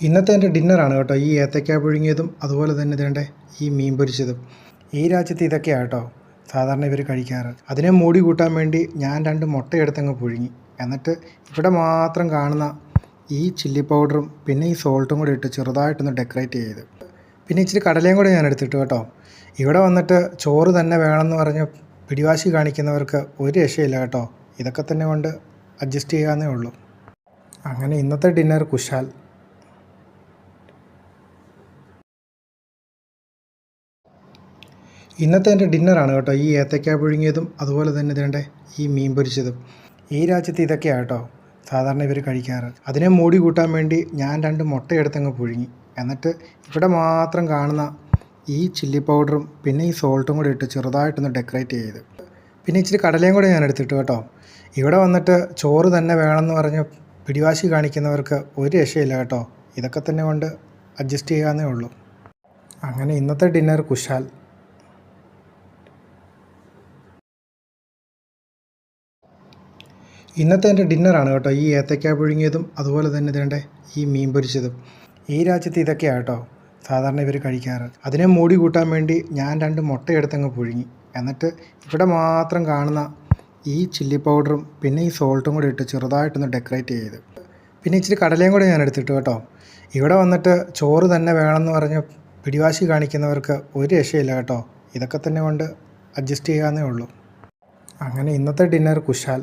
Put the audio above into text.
ഇന്നത്തെ എന്റെ ഡിന്നറാണ് കേട്ടോ. ഈ ഏത്തക്കാ പുഴുങ്ങിയതും അതുപോലെ തന്നെ ഇതേണ്ട ഈ മീൻ പൊരിച്ചതും. ഈ രാജ്യത്ത് ഇതൊക്കെയാണ് കേട്ടോ സാധാരണ ഇവർ കഴിക്കാറ്. അതിനെ മൂടി കൂട്ടാൻ വേണ്ടി ഞാൻ രണ്ട് മുട്ടയെടുത്തങ്ങ് പുഴുങ്ങി. എന്നിട്ട് ഇവിടെ മാത്രം കാണുന്ന ഈ ചില്ലി പൗഡറും പിന്നെ ഈ സോൾട്ടും കൂടി ഇട്ട് ചെറുതായിട്ടൊന്ന് ഡെക്കറേറ്റ് ചെയ്ത്. പിന്നെ ഇച്ചിരി കടലയും കൂടെ ഞാൻ എടുത്തിട്ട് കേട്ടോ. ഇവിടെ വന്നിട്ട് ചോറ് തന്നെ വേണമെന്ന് പറഞ്ഞ് പിടിവാശി കാണിക്കുന്നവർക്ക് ഒരു രക്ഷയില്ല കേട്ടോ. ഇതൊക്കെ തന്നെ കൊണ്ട് അഡ്ജസ്റ്റ് ചെയ്യാവുന്നേ ഉള്ളൂ. അങ്ങനെ ഇന്നത്തെ ഡിന്നർ കുശാൽ. ഇന്നത്തെ എന്റെ ഡിന്നറാണ് കേട്ടോ. ഈ ഏത്തക്ക പുഴുങ്ങിയതും അതുപോലെ തന്നെ ഇതിന്റെ ഈ മീൻ പൊരിച്ചതും. ഈ രാജ്യത്ത് ഇതൊക്കെയാണ് കേട്ടോ സാധാരണ ഇവർ കഴിക്കാറ്. അതിനെ മൂടി കൂട്ടാൻ വേണ്ടി ഞാൻ രണ്ട് മുട്ടയെടുത്തങ്ങ് പുഴുങ്ങി. എന്നിട്ട് ഇവിടെ മാത്രം കാണുന്ന ഈ ചില്ലി പൗഡറും പിന്നെ ഈ സോൾട്ടും കൂടി ഇട്ട് ചെറുതായിട്ടൊന്ന് ഡെക്കറേറ്റ് ചെയ്ത്. പിന്നെ ഇച്ചിരി കടലയും കൂടെ ഞാൻ എടുത്തിട്ട് കേട്ടോ. ഇവിടെ വന്നിട്ട് ചോറ് തന്നെ വേണമെന്ന് പറഞ്ഞ് പിടിവാശി കാണിക്കുന്നവർക്ക് ഒരു രക്ഷയില്ല കേട്ടോ. ഇതൊക്കെ തന്നെ കൊണ്ട് അഡ്ജസ്റ്റ് ചെയ്യാമെന്നേ ഉള്ളൂ. അങ്ങനെ ഇന്നത്തെ ഡിന്നർ കുശാൽ. ഇന്നത്തെ എന്റെ ഡിന്നറാണ് കേട്ടോ. ഈ ഏത്തക്കാ പുഴുങ്ങിയതും അതുപോലെ തന്നെ ഇതേണ്ട ഈ മീൻ പൊരിച്ചതും. ഈ രാജ്യത്ത് ഇതൊക്കെയാണ് കേട്ടോ സാധാരണ ഇവർ കഴിക്കാറ്. അതിനെ മൂടി കൂട്ടാൻ വേണ്ടി ഞാൻ രണ്ട് മുട്ടയെടുത്തങ്ങ് പുഴുങ്ങി. എന്നിട്ട് ഇവിടെ മാത്രം കാണുന്ന ഈ ചില്ലി പൗഡറും പിന്നെ ഈ സോൾട്ടും കൂടി ഇട്ട് ചെറുതായിട്ടൊന്ന് ഡെക്കറേറ്റ് ചെയ്ത്. പിന്നെ ഇച്ചിരി കടലയും കൂടെ ഞാൻ എടുത്തിട്ട് കേട്ടോ. ഇവിടെ വന്നിട്ട് ചോറ് തന്നെ വേണമെന്ന് പറഞ്ഞ് പിടിവാശി കാണിക്കുന്നവർക്ക് ഒരു രക്ഷയില്ല കേട്ടോ. ഇതൊക്കെ തന്നെ കൊണ്ട് അഡ്ജസ്റ്റ് ചെയ്യാവുന്നേ ഉള്ളൂ. അങ്ങനെ ഇന്നത്തെ ഡിന്നർ കുശാൽ.